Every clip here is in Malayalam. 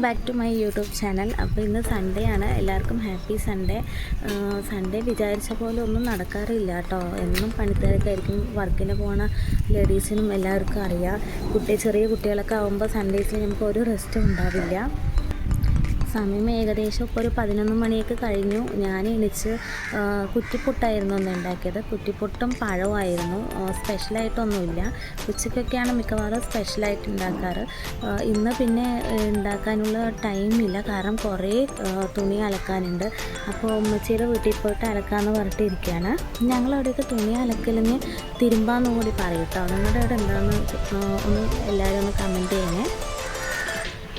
Welcome back to my YouTube channel അപ്പോൾ ഇന്ന് സൺഡേ ആണ്. എല്ലാവർക്കും ഹാപ്പി സൺഡേ സൺഡേ വിചാരിച്ച പോലെ ഒന്നും നടക്കാറില്ല കേട്ടോ എന്നും പണിത്തിരക്കായിരിക്കും. വർക്കിന് പോണ ലേഡീസിനും എല്ലാവർക്കും അറിയാം. കുട്ടി ചെറിയ കുട്ടികളൊക്കെ ആകുമ്പോൾ സൺഡേസിൽ നമുക്ക് ഒരു റെസ്റ്റും ഉണ്ടാവില്ല. സമയം ഏകദേശം ഇപ്പോൾ ഒരു പതിനൊന്ന് മണിയൊക്കെ കഴിഞ്ഞു. ഞാൻ എണിച്ച് കുറ്റിപ്പുട്ടായിരുന്നു ഒന്ന് ഉണ്ടാക്കിയത്. കുറ്റിപ്പുട്ടും പഴവുമായിരുന്നു സ്പെഷ്യലായിട്ടൊന്നുമില്ല ഉച്ചയ്ക്കൊക്കെയാണ് മിക്കവാറും സ്പെഷ്യലായിട്ട് ഉണ്ടാക്കാറ്. ഇന്ന് പിന്നെ ഉണ്ടാക്കാനുള്ള ടൈമില്ല കാരണം കുറേ തുണി അലക്കാനുണ്ട്. അപ്പോൾ ഉമ്മച്ചിയുടെ വീട്ടിൽ പോയിട്ട് അലക്കാമെന്ന് പറഞ്ഞിട്ട് ഇരിക്കുകയാണ്. ഞങ്ങളവിടെയൊക്കെ തുണി അലക്കലിന് തിരുമ്പാന്ന് കൂടി പറയും നിങ്ങളുടെ അവിടെ എന്താണെന്ന് ഒന്ന് എല്ലാവരും ഒന്ന് കമന്റ് ചെയ്യണേ.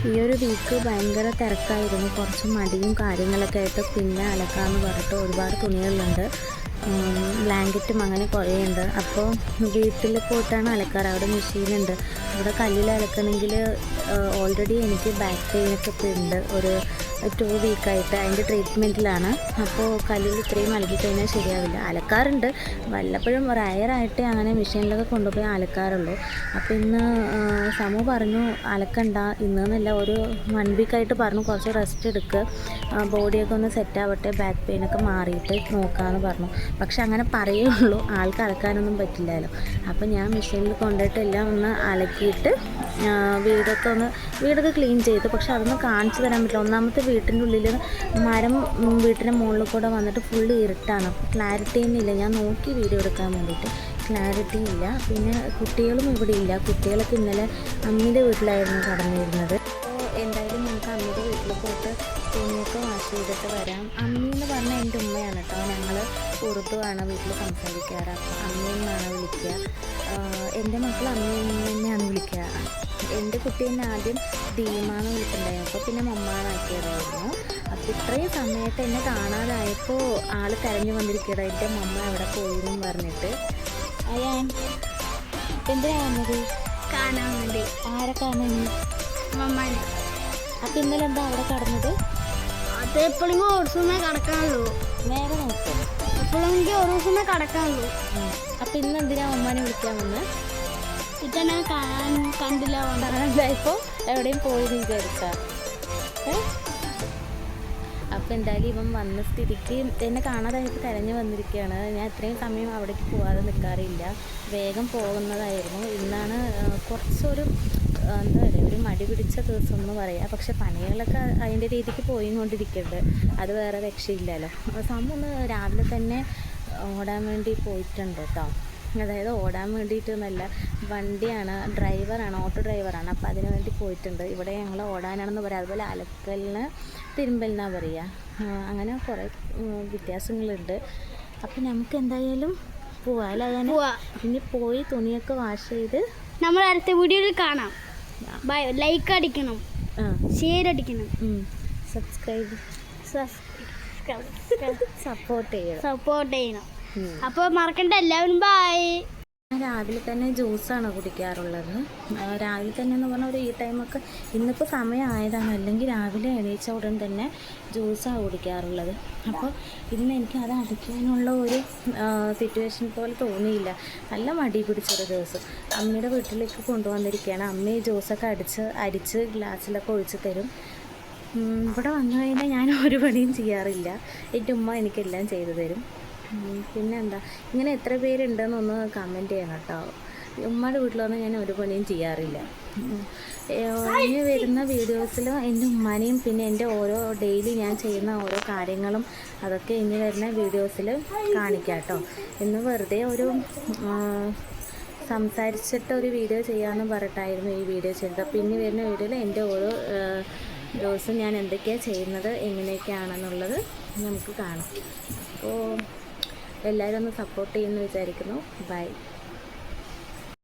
ഈ ഒരു വീക്ക് ഭയങ്കര തിരക്കായിരുന്നു. കുറച്ച് മടിയും കാര്യങ്ങളൊക്കെ ആയിട്ട് പിന്നെ അലക്കാമെന്ന് പറഞ്ഞിട്ട് ഒരുപാട് തുണികളുണ്ട്. ബ്ലാങ്കറ്റും അങ്ങനെ കുറേ ഉണ്ട് അപ്പോൾ വീട്ടിൽ പോയിട്ടാണ് അലക്കാറ്. അവിടെ മെഷീനുണ്ട്. അവിടെ കല്ലിൽ അലക്കണമെങ്കിൽ ഓൾറെഡി എനിക്ക് ബാക്ക് പെയിനൊക്കെ ഉണ്ട്. ഒരു ടു വീക്കായിട്ട് അതിന്റെ ട്രീറ്റ്മെന്റിലാണ് അപ്പോൾ കല്ലിൽ ഇത്രയും അലക്കിക്കഴിഞ്ഞാൽ ശരിയാവില്ല. അലക്കാറുണ്ട്. വല്ലപ്പോഴും റയറായിട്ടേ അങ്ങനെ മെഷീനിലൊക്കെ കൊണ്ടുപോയി അലക്കാറുള്ളൂ. അപ്പോൾ ഇന്ന് സമു പറഞ്ഞു അലക്കണ്ട. ഇന്നെന്നല്ല ഒരു വൺ വീക്കായിട്ട് പറഞ്ഞു. കുറച്ച് റെസ്റ്റ് എടുക്കുക ബോഡിയൊക്കെ ഒന്ന് സെറ്റ് ആവട്ടെ. ബാക്ക് പെയിനൊക്കെ മാറിയിട്ട് നോക്കാമെന്ന് പറഞ്ഞു. പക്ഷെ അങ്ങനെ പറയുള്ളൂ. ആൾക്ക് അലക്കാനൊന്നും പറ്റില്ലല്ലോ. അപ്പോൾ ഞാൻ മെഷീനിൽ കൊണ്ടുപോയിട്ട് എല്ലാം ഒന്ന് അലക്കിയിട്ട് വീടൊക്കെ ഒന്ന് വീടൊക്കെ ക്ലീൻ ചെയ്തു. പക്ഷെ അതൊന്നും കാണിച്ചു തരാൻ പറ്റില്ല. ഒന്നാമത്തെ വീട്ടിന്റെ ഉള്ളിൽ മരം വീട്ടിന്റെ മുകളിൽ കൂടെ വന്നിട്ട് ഫുള്ള് ഇരുട്ടാണ്. ക്ലാരിറ്റി ഒന്നുമില്ല ഞാൻ നോക്കി വീഡിയോ എടുക്കാൻ വേണ്ടിയിട്ട്. ക്ലാരിറ്റി ഇല്ല. പിന്നെ കുട്ടികളും ഇവിടെ ഇല്ല. കുട്ടികളൊക്കെ ഇന്നലെ അമ്മയുടെ വീട്ടിലായിരുന്നു കടന്നിരുന്നത്. അപ്പോൾ എന്തായാലും നമുക്ക് അമ്മയുടെ വീട്ടിൽ പോയിട്ട് തുണിയൊക്കെ വാഷ് ചെയ്തിട്ട് വരാം. അമ്മി എന്ന് പറഞ്ഞാൽ എന്റെ ഉമ്മയാണ് കേട്ടോ. ഞങ്ങൾ ഉറുദുവാണ് വീട്ടിൽ സംസാരിക്കാറ്. അപ്പോൾ അമ്മയെന്നാണ് വിളിക്കുക? എന്റെ മക്കൾ അമ്മയെന്ന് തന്നെയാണ് വിളിക്കുക. എന്റെ കുട്ടി തന്നെ ആദ്യം ദീമാന്ന് വിളിച്ചിട്ടുണ്ടായിരുന്നു. അപ്പോൾ പിന്നെ മമ്മാനാക്കിയതായിരുന്നു അപ്പോൾ ഇത്രയും സമയത്ത് എന്നെ കാണാതായപ്പോൾ ആൾ കരഞ്ഞു വന്നിരിക്കുന്നത് എന്റെ മമ്മ അവിടെ പോയി എന്നും പറഞ്ഞിട്ട്. അയാൻ എന്തിനാ വന്നത്? കാണാൻ വേണ്ടി. ആരെ കാണാൻ? മമ്മാനെ. അപ്പം ഇന്നലെ എന്താ അവിടെ കടന്നത്? അത് എപ്പോഴെങ്കിലും ദിവസമേ കിടക്കാനുള്ളൂ നേരെ നോക്കും. എപ്പോഴെങ്കിലും ദിവസമേ കിടക്കാനുള്ളൂ അപ്പം ഇന്ന് എന്തിനാ അമ്മാനെ വിളിക്കാൻ വന്ന്? ഇപ്പോൾ എവിടെയും പോയി വിചാരിച്ചാ. വിചാരിച്ച അപ്പം എന്തായാലും ഇവൻ വന്ന സ്ഥിതിക്ക് എന്നെ കാണാതായിട്ട് കരഞ്ഞു വന്നിരിക്കുകയാണ്. ഞാൻ ഇത്രയും സമയം അവിടേക്ക് പോകാതെ നിൽക്കാറില്ല വേഗം പോകുന്നതായിരുന്നു. ഇന്നാണ് കുറച്ചൊരു എന്താ പറയുക ഒരു മടി പിടിച്ച ദിവസം എന്ന് പറയാം. പക്ഷെ പണികളൊക്കെ അതിന്റെ രീതിക്ക് പോയി കൊണ്ടിരിക്കുന്നുണ്ട് അത് വേറെ രക്ഷയില്ലല്ലോ. സംഭവം ഒന്ന് രാവിലെ തന്നെ ഓടാൻ വേണ്ടി പോയിട്ടുണ്ട് കേട്ടോ. അതായത് ഓടാൻ വേണ്ടിയിട്ടൊന്നല്ല വണ്ടിയാണ് ഡ്രൈവറാണ് ഓട്ടോ ഡ്രൈവറാണ്. അപ്പോൾ അതിന് വേണ്ടി പോയിട്ടുണ്ട്. ഇവിടെ ഞങ്ങൾ ഓടാനാണെന്ന് പറയാം. അതുപോലെ അലക്കലിന് തിരുമ്പലിനാണ് പറയുക അങ്ങനെ കുറേ വ്യത്യാസങ്ങളുണ്ട്. അപ്പോൾ നമുക്ക് എന്തായാലും പോവാം. അല്ലേ ഇനി പോയി തുണിയൊക്കെ വാഷ് ചെയ്ത് നമ്മൾ അടുത്ത വീഡിയോയിൽ കാണാം. ബൈ ലൈക്ക് അടിക്കണം. ഷെയർ അടിക്കണം. സബ്സ്ക്രൈബ്. സബ്സ്ക്രൈബ്. സപ്പോർട്ട് ചെയ്യണം. സപ്പോർട്ട് ചെയ്യണം. അപ്പോൾ മറക്കണ്ട എല്ലാവരും ബൈ ഞാൻ രാവിലെ തന്നെ ജ്യൂസാണ് കുടിക്കാറുള്ളത്. രാവിലെ തന്നെ എന്ന് പറഞ്ഞാൽ ഒരു ഈ ടൈമൊക്കെ ഇന്നിപ്പോൾ സമയമായതാണ് അല്ലെങ്കിൽ രാവിലെ എണീച്ച ഉടൻ തന്നെ ജ്യൂസാണ് കുടിക്കാറുള്ളത്. അപ്പോൾ ഇന്ന് എനിക്ക് അത് അടിക്കാനുള്ള ഒരു സിറ്റുവേഷൻ പോലെ തോന്നിയില്ല. നല്ല മടി പിടിച്ചൊരു ദിവസം. അമ്മയുടെ വീട്ടിലേക്ക് കൊണ്ടുവന്നിരിക്കുകയാണ്. അമ്മ ഈ ജ്യൂസൊക്കെ അടിച്ച് അരിച്ച് ഗ്ലാസ്സിലൊക്കെ ഒഴിച്ച് തരും. ഇവിടെ വന്നു കഴിഞ്ഞാൽ ഞാൻ ഒരു പണിയും ചെയ്യാറില്ല. എന്റെ ഉമ്മ എനിക്കെല്ലാം ചെയ്തു തരും. പിന്നെന്താ? ഇങ്ങനെ എത്ര പേരുണ്ടെന്നൊന്ന് കമന്റ് ചെയ്യണം കേട്ടോ. ഉമ്മയുടെ വീട്ടിൽ ഞാൻ ഒരു പണിയും ചെയ്യാറില്ല. ഇനി വരുന്ന വീഡിയോസിൽ എന്റെ ഉമ്മാനെയും പിന്നെ എന്റെ ഓരോ ഡെയിലി ഞാൻ ചെയ്യുന്ന ഓരോ കാര്യങ്ങളും അതൊക്കെ ഇനി വരുന്ന വീഡിയോസിൽ കാണിക്കാം കേട്ടോ. ഇന്ന് വെറുതെ ഒരു സംസാരിച്ചിട്ട് ഒരു വീഡിയോ ചെയ്യാമെന്ന് പറഞ്ഞിട്ടായിരുന്നു ഈ വീഡിയോ ചെയ്തത്. അപ്പോൾ ഇനി വരുന്ന വീഡിയോയിൽ എന്റെ ഓരോ ദിവസം ഞാൻ എന്തൊക്കെയാണ് ചെയ്യുന്നത് എങ്ങനെയൊക്കെയാണെന്നുള്ളത് നമുക്ക് കാണാം. അപ്പോൾ എല്ലാവരും ഒന്ന് സപ്പോർട്ട് ചെയ്യുമെന്ന് വിചാരിക്കുന്നു. ബൈ